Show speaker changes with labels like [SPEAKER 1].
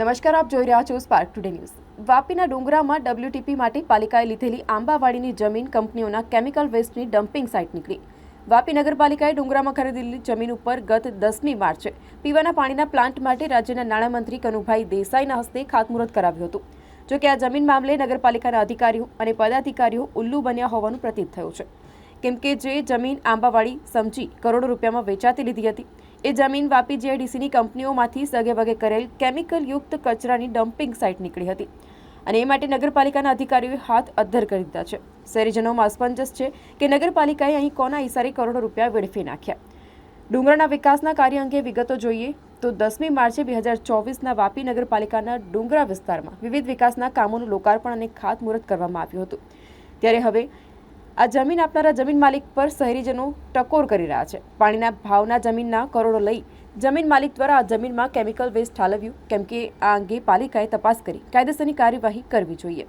[SPEAKER 1] નમસ્કાર, આપ જોઈ રહ્યા છો સ્પાર્ક ટુડે ન્યૂઝ વાપીના ડુંગરામાં ડબ્લ્યુટીપી માટે પાલિકાએ લીધેલી આંબાવાડીની જમીન કંપનીઓના કેમિકલ વેસ્ટની ડમ્પિંગ સાઇટ નીકળી. વાપી નગરપાલિકાએ ડુંગરામાં ખરીદેલી જમીન ઉપર ગત દસમી માર્ચે પીવાના પાણીના પ્લાન્ટ માટે રાજ્યના નાણામંત્રી કનુભાઈ દેસાઈના હસ્તે ખાતમુહૂર્ત કરાવ્યું હતું. જો કે આ જમીન મામલે નગરપાલિકાના અધિકારીઓ અને પદાધિકારીઓ ઉલ્લુ બન્યા હોવાનું પ્રતીત થયું છે. કેમ કે જે જમીન આંબાવાડી સમજી કરોડો રૂપિયામાં વેચાતી લીધી હતી. એ જમીન વાપી જીઆઈડીસીની કંપનીઓમાંથી સગે વગે કરેલ કેમિકલ યુક્ત કચરાની ડમ્પિંગ સાઇટ નીકળી હતી અને એ માટે નગરપાલિકાના અધિકારીઓએ હાથ અદ્ધર કરી દીધા છે. શહેરીજનોમાં અસ્પંજસ છે કે નગરપાલિકાએ અહીં કોના ઇશારે કરોડો રૂપિયા વેડફી નાખ્યા. ડુંગરના વિકાસના કાર્ય અંગે વિગતો જોઈએ તો દસમી માર્ચે બે હજાર ચોવીસના વાપી નગરપાલિકાના ડુંગરા વિસ્તારમાં વિવિધ વિકાસના કામોનું લોકાર્પણ અને ખાતમુહૂર્ત કરવામાં આવ્યું હતું. ત્યારે હવે આ જમીન આપનારા જમીન માલિક પર શહેરીજનો ટકોર કરી રહ્યા છે. પાણીના ભાવના જમીનના કરોડો લઈ જમીન માલિક દ્વારા આ જમીનમાં કેમિકલ વેસ્ટ ઠાલવ્યું, કેમ કે આ અંગે પાલિકાએ તપાસ કરી. કાયદેસરની કાર્યવાહી કરવી જોઈએ.